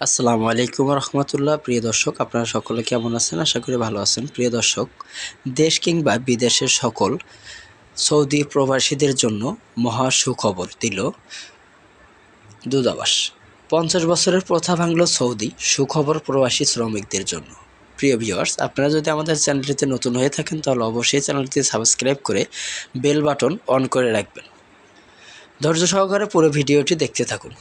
আসসালামু আলাইকুম রহমতুল্লাহ। প্রিয় দর্শক, আপনারা সকলে কেমন আছেন? আশা করি ভালো আছেন। প্রিয় দর্শক, দেশ কিংবা বিদেশের সকল সৌদি প্রবাসীদের জন্য মহা সুখবর দিল দূতাবাস। পঞ্চাশ বছরের প্রথা ভাঙল সৌদি, সুখবর প্রবাসী শ্রমিকদের জন্য। প্রিয় ভিউয়ার্স আপনারা যদি আমাদের চ্যানেলটিতে নতুন হয়ে থাকেন, তাহলে অবশ্যই চ্যানেলটি সাবস্ক্রাইব করে বেল বাটন অন করে রাখবেন। ধৈর্য সহকারে পুরো ভিডিওটি দেখতে থাকুন।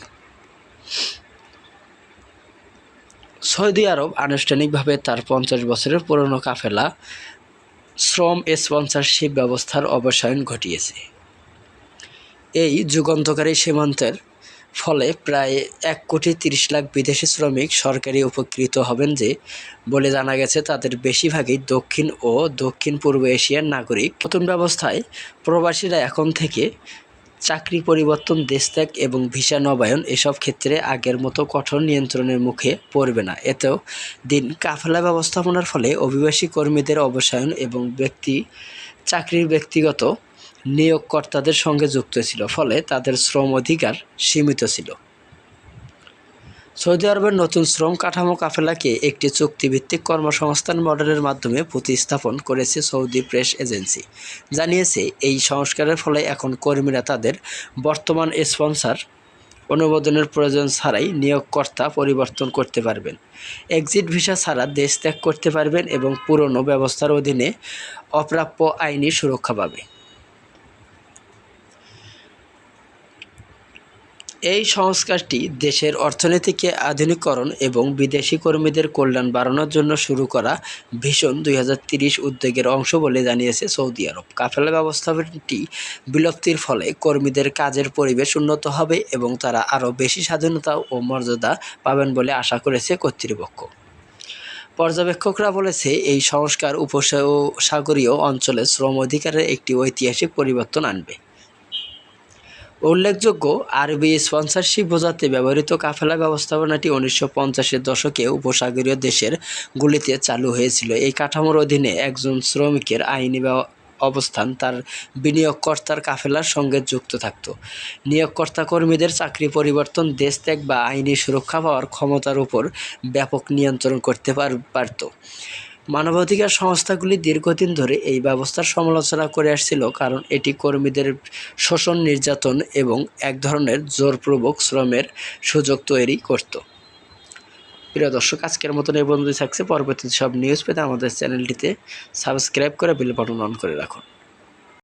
সৌদি আরব আনুষ্ঠানিকভাবে তার পঞ্চাশ বছরের পুরনো কাফেলা শ্রম স্পন্সরশিপ ব্যবস্থার অবসায়ন ঘটিয়েছে। এই যুগান্তকারী সীমান্তের ফলে প্রায় এক কোটি তিরিশ লাখ বিদেশি শ্রমিক সরকারি উপকৃত হবেন যে, বলে জানা গেছে তাদের বেশিরভাগই দক্ষিণ ও দক্ষিণ পূর্ব এশিয়ার নাগরিক। নতুন ব্যবস্থায় প্রবাসীরা এখন থেকে চাকরি পরিবর্তন, দেশত্যাগ এবং ভিসা নবায়ন এসব ক্ষেত্রে আগের মতো কঠোর নিয়ন্ত্রণের মুখে পড়বে না। এতেও দিন কাফেলা ব্যবস্থাপনার ফলে অভিবাসী কর্মীদের অবসায়ন এবং ব্যক্তি, চাকরির ব্যক্তিগত নিয়োগকর্তাদের সঙ্গে যুক্ত ছিল, ফলে তাদের শ্রম অধিকার সীমিত ছিল। সৌদি আরবের নতুন শ্রম কাঠামো কাফেলাকে একটি চুক্তিভিত্তিক কর্মসংস্থান মডেলের মাধ্যমে প্রতিস্থাপন করেছে সৌদি প্রেস এজেন্সি। জানিয়েছে, এই সংস্কারের ফলে এখন কর্মীরা তাদের বর্তমান স্পন্সর অনুমোদনের প্রয়োজন ছাড়াই নিয়োগকর্তা পরিবর্তন করতে পারবেন। এক্সিট ভিসা ছাড়া দেশ ত্যাগ করতে পারবেন এবং পুরনো ব্যবস্থার অধীনে অপ্রাপ্য আইনি সুরক্ষা পাবে। এই সংস্কারটি দেশের অর্থনীতিকে আধুনিকরণ এবং বিদেশি কর্মীদের কল্যাণ বাড়ানোর জন্য শুরু করা ভীষণ দুই উদ্যোগের অংশ বলে জানিয়েছে সৌদি আরব। কাফেলা ব্যবস্থাপনাটি বিলুপ্তির ফলে কর্মীদের কাজের পরিবেশ উন্নত হবে এবং তারা আরও বেশি স্বাধীনতা ও মর্যাদা পাবেন বলে আশা করেছে কর্তৃপক্ষ। পর্যবেক্ষকরা বলেছে, এই সংস্কার উপসাগরীয় অঞ্চলে শ্রম অধিকারের একটি ঐতিহাসিক পরিবর্তন আনবে। উল্লেখযোগ্য, আরবি স্পন্সরশিপ বোঝাতে ব্যবহৃত কাফেলা ব্যবস্থাপনাটি উনিশশো পঞ্চাশের দশকে উপসাগরীয় দেশের গুলিতে চালু হয়েছিল। এই কাঠামোর অধীনে একজন শ্রমিকের আইনি অবস্থান, তার বিনিয়োগকর্তার কাফেলার সঙ্গে যুক্ত থাকত। নিয়োগকর্তা কর্মীদের চাকরি পরিবর্তন, দেশ ত্যাগ বা আইনি সুরক্ষা পাওয়ার ক্ষমতার উপর ব্যাপক নিয়ন্ত্রণ করতে পারত। মানবাধিকার সংস্থাগুলি দীর্ঘদিন ধরে এই ব্যবস্থার সমালোচনা করে আসছিল কারণ এটি কর্মীদের শোষণ, নির্যাতন এবং এক ধরনের জোরপূর্বক শ্রমের সুযোগ তৈরি করত। প্রিয় দর্শক, আজকের মতন এই বন্ধু থাকছে। পরবর্তী সব নিউজ পেতে আমাদের চ্যানেলটিতে সাবস্ক্রাইব করে বেল বাটন অন করে রাখুন।